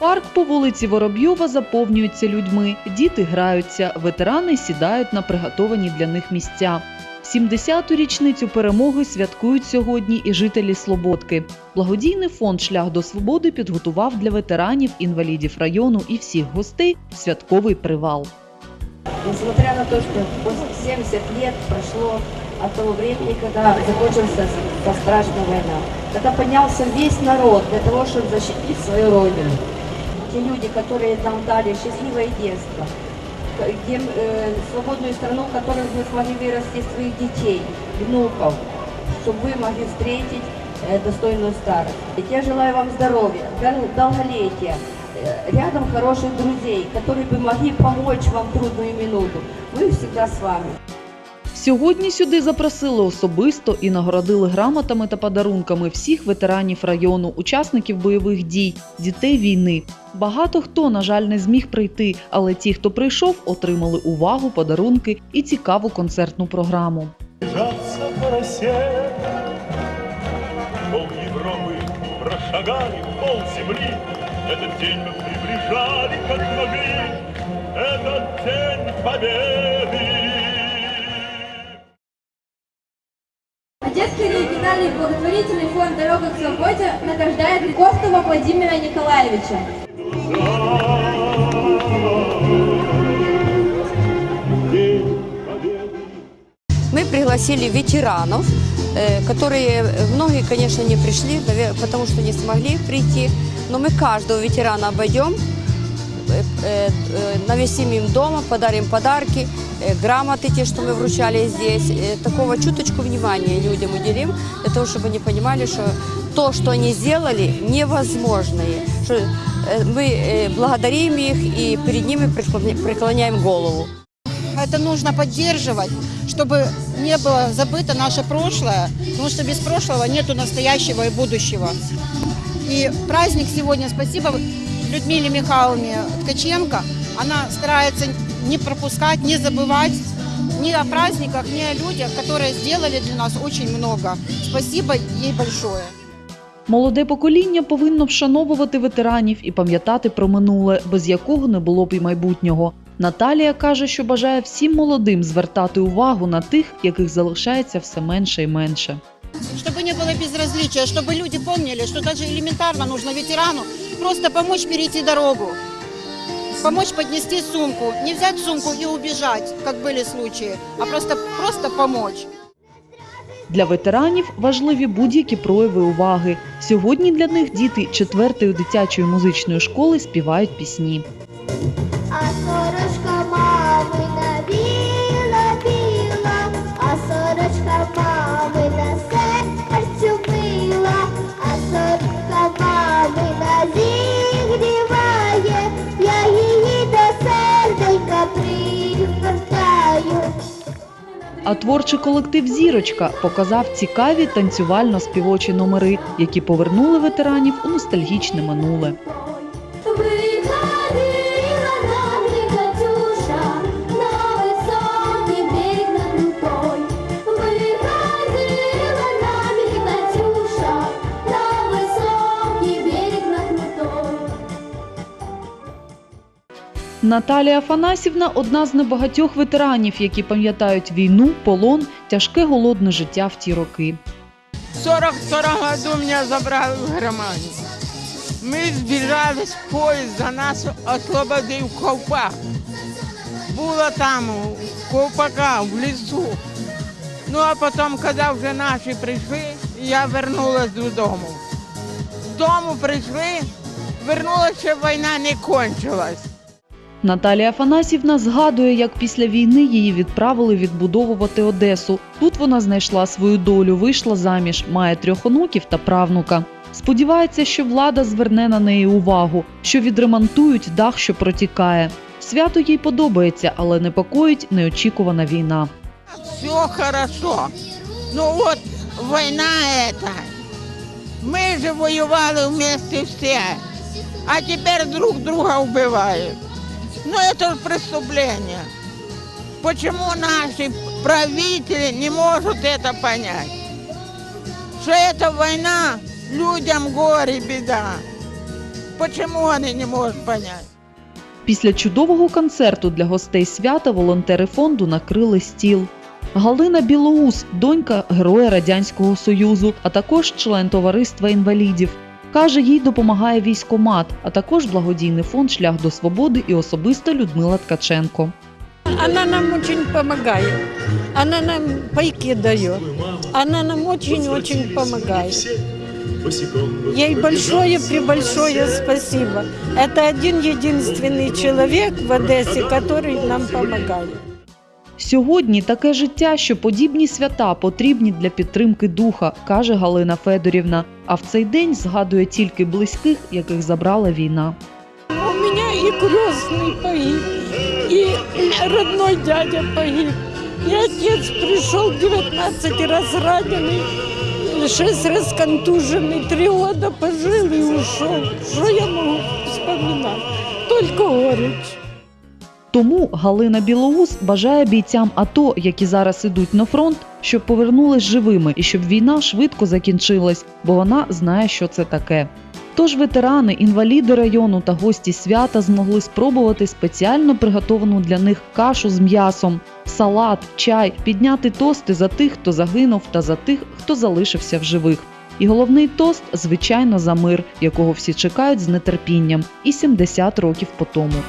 Парк по вулиці Воробйова заповнюється людьми. Діти граються, ветерани сідають на приготовані для них місця. 70-ту річницю перемоги святкують сьогодні і жителі Слободки. Благодійний фонд Шлях до свободи підготував для ветеранів, інвалідів району і всіх гостей святковий привал. Несмотря на то, после 70 лет прошло от того времени, когда закончилась та страшная война, когда поднялся весь народ для того, чтобы защитить свою родину Те люди, которые нам дали счастливое детство, к- тем, э, свободную страну, в которой мы смогли вырасти своих детей, внуков, чтобы вы могли встретить э, достойную старость. И я желаю вам здоровья, дол- долголетия, э, рядом хороших друзей, которые бы могли помочь вам в трудную минуту. Мы всегда с вами. Сьогодні сюди запросили особисто і нагородили грамотами та подарунками всіх ветеранів району, учасників бойових дій, дітей війни. Багато хто, на жаль, не зміг прийти, але ті, хто прийшов, отримали увагу, подарунки і цікаву концертну програму. Бежаться по росе. Пол Европы прошагали пол земли. Этот день мы приближали, как могли. Этот день победы. Одесский региональный благотворительный фонд «Дорога к свободе» награждает Костова Владимира Николаевича. День победы. Мы пригласили ветеранов, э, которые, э, многие, конечно, не пришли, наве- потому что не смогли прийти, но мы каждого ветерана обойдем, э, э, э, навесим им дома, подарим подарки, грамоты, те, что мы вручали здесь, такого чуточку внимания людям уделим, для того, чтобы они понимали, что то, что они сделали, невозможное, что мы благодарим их и перед ними преклоня- преклоняем голову. Это нужно поддерживать, чтобы не было забыто наше прошлое, потому что без прошлого нету настоящего и будущего. И праздник сегодня, спасибо Людмиле Михайловне Ткаченко, она старается не пропускать, не забывать ни о праздниках, ни о людях, которые сделали для нас очень много. Спасибо ей большое. Молоде покоління повинно вшановувати ветеранів і пам'ятати про минуле, без якого не було б і майбутнього. Наталія каже, що бажає всім молодим звертати увагу на тих, яких залишається все менше і менше. Чтобы не было безразличия, чтобы люди помнили, что даже элементарно нужно ветерану просто помочь перейти дорогу, помочь поднести сумку, не взять сумку и убежать, как были случаи, а просто, просто помочь. Для ветеранів важливі будь-які прояви уваги. Сьогодні для них діти четвертої дитячої музичної школи співають пісні. А творчий колектив Зірочка показав цікаві танцювально-співочі номери, які повернули ветеранів у ностальгічне минуле. Наталія Афанасівна одна з небагатьох ветеранів, які пам'ятають війну, полон, тяжке голодне життя в ті роки. В 42 году меня забрали в Германию. Мы сбежали с поезда, нас освободил Ковпак. Було там, Ковпака, в лісу. Ну а потім, коли вже наші прийшли, я вернулась додому. Дому прийшли, вернулася, війна не кончилась. Наталія Афанасівна згадує, як після війни її відправили відбудовувати Одесу. Тут вона знайшла свою долю, вийшла заміж, має трьох онуків та правнука. Сподівається, що влада зверне на неї увагу, що відремонтують дах, що протікає. Свято їй подобається, але непокоїть неочікувана війна. Все хорошо. Ну вот война эта. Мы же воевали вместе все. А теперь друг друга убивают. Ну это же преступление. Почему наши правители не могут это понять? Что эта война людям горе, беда. Почему они не можуть понять? Після чудового концерту для гостей свята волонтери фонду накрили стіл. Галина Білоус, донька Героя Радянського Союзу, а також член товариства інвалідів. Каже, їй допомагає військомат, а також благодійний фонд Шлях до свободи і особисто Людмила Ткаченко. Она нам очень помогает. Она нам пайки дает. Она нам очень-очень помогает. Ей большое-пребольшое спасибо. Это один единственный человек в Одессе, который нам помогает. Сьогодні таке життя, що подібні свята потрібні для підтримки духа, каже Галина Федорівна. А в цей день згадує тільки близьких, яких забрала війна. У меня и крестный погиб, и родной дядя погиб, и отец пришел 19 раз раненый, 6 раз контуженный, 3 года пожил и ушел. Что я могу вспоминать? Только горечь. Тому Галина Білоус бажає бійцям АТО, які зараз ідуть на фронт, щоб повернулись живими і щоб війна швидко закінчилась, бо вона знає, що це таке. Тож ветерани, інваліди району та гості свята змогли спробувати спеціально приготовану для них кашу з м'ясом, салат, чай, підняти тости за тих, хто загинув, та за тих, хто залишився в живих. І головний тост, звичайно, за мир, якого всі чекають з нетерпінням, і 70 років по тому.